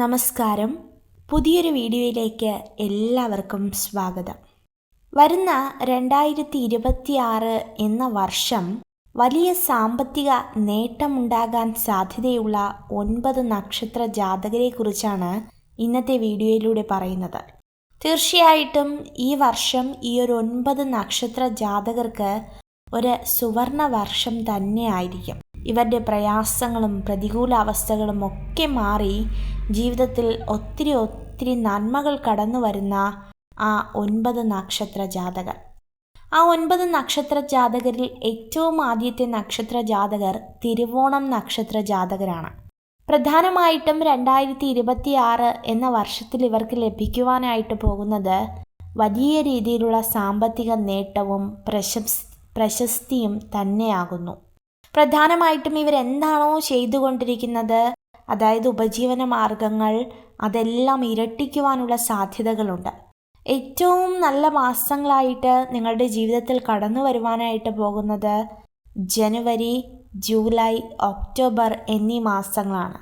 നമസ്കാരം. പുതിയൊരു വീഡിയോയിലേക്ക് എല്ലാവർക്കും സ്വാഗതം. വരുന്ന രണ്ടായിരത്തി ഇരുപത്തിയാറ് എന്ന വർഷം വലിയ സാമ്പത്തിക നേട്ടമുണ്ടാകാൻ സാധ്യതയുള്ള ഒൻപത് നക്ഷത്ര ജാതകരെക്കുറിച്ചാണ് ഇന്നത്തെ വീഡിയോയിലൂടെ പറയുന്നത്. തീർച്ചയായിട്ടും ഈ വർഷം ഈ ഒരു ഒൻപത് നക്ഷത്ര ജാതകർക്ക് ഒരു സുവർണ വർഷം തന്നെ ആയിരിക്കും. ഇവരുടെ പ്രയാസങ്ങളും പ്രതികൂല അവസ്ഥകളും ഒക്കെ മാറി ജീവിതത്തിൽ ഒത്തിരി ഒത്തിരി നന്മകൾ കടന്നു വരുന്ന ആ ഒൻപത് നക്ഷത്ര ജാതകർ. ആ ഒൻപത് നക്ഷത്ര ജാതകരിൽ ഏറ്റവും ആദ്യത്തെ നക്ഷത്ര ജാതകർ തിരുവോണം നക്ഷത്ര ജാതകരാണ്. പ്രധാനമായിട്ടും രണ്ടായിരത്തി ഇരുപത്തി ആറ് എന്ന വർഷത്തിൽ ഇവർക്ക് ലഭിക്കുവാനായിട്ട് പോകുന്നത് വലിയ രീതിയിലുള്ള സാമ്പത്തിക നേട്ടവും പ്രശസ് പ്രശസ്തിയും തന്നെയാകുന്നു. പ്രധാനമായിട്ടും ഇവരെന്താണോ ചെയ്തുകൊണ്ടിരിക്കുന്നത്? അതായത് ഉപജീവന മാർഗങ്ങൾ അതെല്ലാം ഇരട്ടിക്കുവാനുള്ള സാധ്യതകളുണ്ട്. ഏറ്റവും നല്ല മാസങ്ങളായിട്ട് നിങ്ങളുടെ ജീവിതത്തിൽ കടന്നു വരുവാനായിട്ട് പോകുന്നത് ജനുവരി ജൂലൈ ഒക്ടോബർ എന്നീ മാസങ്ങളാണ്.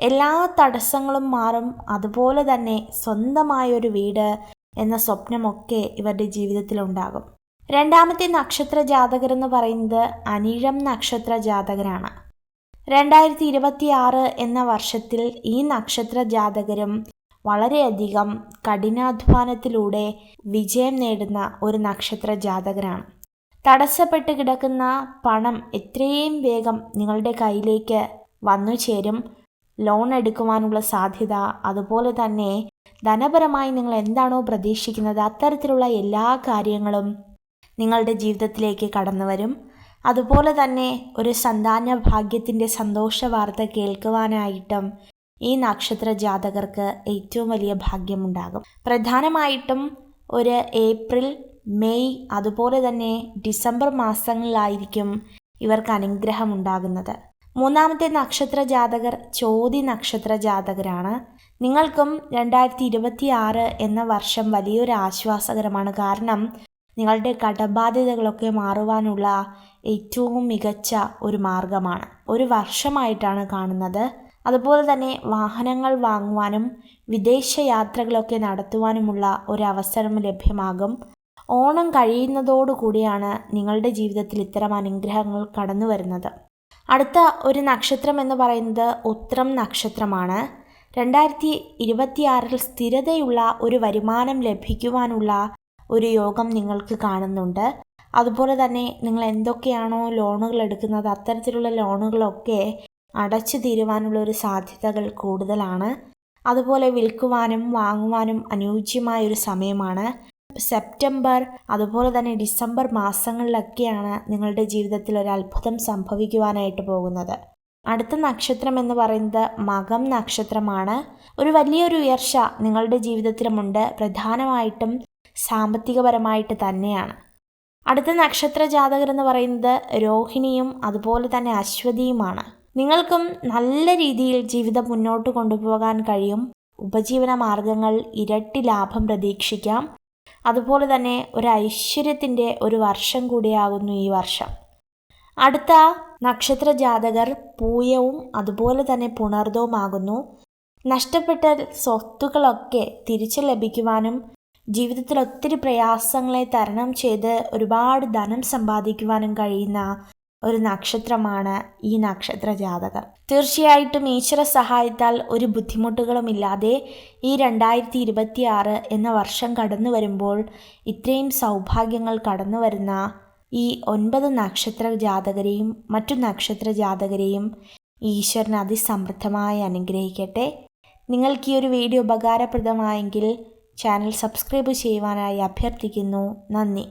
എല്ലാ തടസ്സങ്ങളും മാറും. അതുപോലെ തന്നെ സ്വന്തമായൊരു വീട് എന്ന സ്വപ്നമൊക്കെ ഇവരുടെ ജീവിതത്തിലുണ്ടാകും. രണ്ടാമത്തെ നക്ഷത്ര ജാതകർ എന്ന് പറയുന്നത് അനിഴം നക്ഷത്ര ജാതകരാണ് രണ്ടായിരത്തി ഇരുപത്തി ആറ് എന്ന വർഷത്തിൽ ഈ നക്ഷത്ര ജാതകരും വളരെയധികം കഠിനാധ്വാനത്തിലൂടെ വിജയം നേടുന്ന ഒരു നക്ഷത്ര ജാതകരാണ് തടസ്സപ്പെട്ട് കിടക്കുന്ന പണം എത്രയും വേഗം നിങ്ങളുടെ കയ്യിലേക്ക് വന്നു ചേരും. ലോൺ എടുക്കുവാനുള്ള സാധ്യത അതുപോലെ തന്നെ ധനപരമായി നിങ്ങൾ എന്താണോ പ്രതീക്ഷിക്കുന്നത് അത്തരത്തിലുള്ള എല്ലാ കാര്യങ്ങളും നിങ്ങളുടെ ജീവിതത്തിലേക്ക് കടന്നു വരും. അതുപോലെ തന്നെ ഒരു സന്താന ഭാഗ്യത്തിന്റെ സന്തോഷ വാർത്ത കേൾക്കുവാനായിട്ടും ഈ നക്ഷത്ര ജാതകർക്ക് ഏറ്റവും വലിയ ഭാഗ്യമുണ്ടാകും. പ്രധാനമായിട്ടും ഒരു ഏപ്രിൽ മെയ് അതുപോലെ തന്നെ ഡിസംബർ മാസങ്ങളിലായിരിക്കും ഇവർക്ക് അനുഗ്രഹം ഉണ്ടാകുന്നത്. മൂന്നാമത്തെ നക്ഷത്ര ജാതകർ ചോതി നക്ഷത്ര ജാതകരാണ്. നിങ്ങൾക്കും രണ്ടായിരത്തി ഇരുപത്തി ആറ് എന്ന വർഷം വലിയൊരു ആശ്വാസകരമാണ്. കാരണം നിങ്ങളുടെ കടബാധ്യതകളൊക്കെ മാറുവാനുള്ള ഏറ്റവും മികച്ച ഒരു മാർഗമാണ്. ഒരു വർഷമായിട്ടാണ് കാണുന്നത്. അതുപോലെ തന്നെ വാഹനങ്ങൾ വാങ്ങുവാനും വിദേശ യാത്രകളൊക്കെ നടത്തുവാനുമുള്ള ഒരു അവസരം ലഭ്യമാകും. ഓണം കഴിയുന്നതോടുകൂടിയാണ് നിങ്ങളുടെ ജീവിതത്തിൽ ഇത്തരം അനുഗ്രഹങ്ങൾ കടന്നു വരുന്നത്. അടുത്ത ഒരു നക്ഷത്രം എന്ന് പറയുന്നത് ഉത്രം നക്ഷത്രമാണ്. രണ്ടായിരത്തി ഇരുപത്തിയാറിൽ സ്ഥിരതയുള്ള ഒരു വരുമാനം ലഭിക്കുവാനുള്ള ഒരു യോഗം നിങ്ങൾക്ക് കാണുന്നുണ്ട്. അതുപോലെ തന്നെ നിങ്ങൾ എന്തൊക്കെയാണോ ലോണുകൾ എടുക്കുന്നത് അത്തരത്തിലുള്ള ലോണുകളൊക്കെ അടച്ചു തീരുവാനുള്ള ഒരു സാധ്യതകൾ കൂടുതലാണ്. അതുപോലെ വിൽക്കുവാനും വാങ്ങുവാനും അനുയോജ്യമായ ഒരു സമയമാണ്. സെപ്റ്റംബർ അതുപോലെ തന്നെ ഡിസംബർ മാസങ്ങളിലൊക്കെയാണ് നിങ്ങളുടെ ജീവിതത്തിൽ ഒരു അത്ഭുതം സംഭവിക്കുവാനായിട്ട് പോകുന്നത്. അടുത്ത നക്ഷത്രം എന്ന് പറയുന്നത് മകം നക്ഷത്രമാണ്. ഒരു വലിയൊരു ഉയർച്ച നിങ്ങളുടെ ജീവിതത്തിലുമുണ്ട്. പ്രധാനമായിട്ടും സാമ്പത്തികപരമായിട്ട് തന്നെയാണ്. അടുത്ത നക്ഷത്ര ജാതകർ എന്ന് പറയുന്നത് രോഹിണിയും അതുപോലെ തന്നെ അശ്വതിയുമാണ്. നിങ്ങൾക്കും നല്ല രീതിയിൽ ജീവിതം മുന്നോട്ട് കൊണ്ടുപോകാൻ കഴിയും. ഉപജീവന മാർഗങ്ങൾ ഇരട്ടി ലാഭം പ്രതീക്ഷിക്കാം. അതുപോലെ തന്നെ ഒരു ഐശ്വര്യത്തിന്റെ ഒരു വർഷം കൂടിയാകുന്നു ഈ വർഷം. അടുത്ത നക്ഷത്ര ജാതകർ പൂയവും അതുപോലെ തന്നെ പുണർദവുമാകുന്നു. നഷ്ടപ്പെട്ട സ്വത്തുക്കളൊക്കെ തിരിച്ചു ലഭിക്കുവാനും ജീവിതത്തിൽ ഒത്തിരി പ്രയാസങ്ങളെ തരണം ചെയ്ത് ഒരുപാട് ധനം സമ്പാദിക്കുവാനും കഴിയുന്ന ഒരു നക്ഷത്രമാണ് ഈ നക്ഷത്ര ജാതകർ തീർച്ചയായിട്ടും ഈശ്വര സഹായത്താൽ ഒരു ബുദ്ധിമുട്ടുകളും ഇല്ലാതെ ഈ രണ്ടായിരത്തി ഇരുപത്തി ആറ് എന്ന വർഷം കടന്നു വരുമ്പോൾ ഇത്രയും സൗഭാഗ്യങ്ങൾ കടന്നു വരുന്ന ഈ ഒൻപത് നക്ഷത്ര ജാതകരെയും മറ്റു നക്ഷത്ര ജാതകരെയും ഈശ്വരൻ അതിസമൃദ്ധമായി അനുഗ്രഹിക്കട്ടെ. നിങ്ങൾക്ക് ഈ ഒരു വീഡിയോ ഉപകാരപ്രദമായെങ്കിൽ ചാനൽ സബ്സ്ക്രൈബ് ചെയ്യുവാനായി അഭ്യർത്ഥിക്കുന്നു. നന്ദി.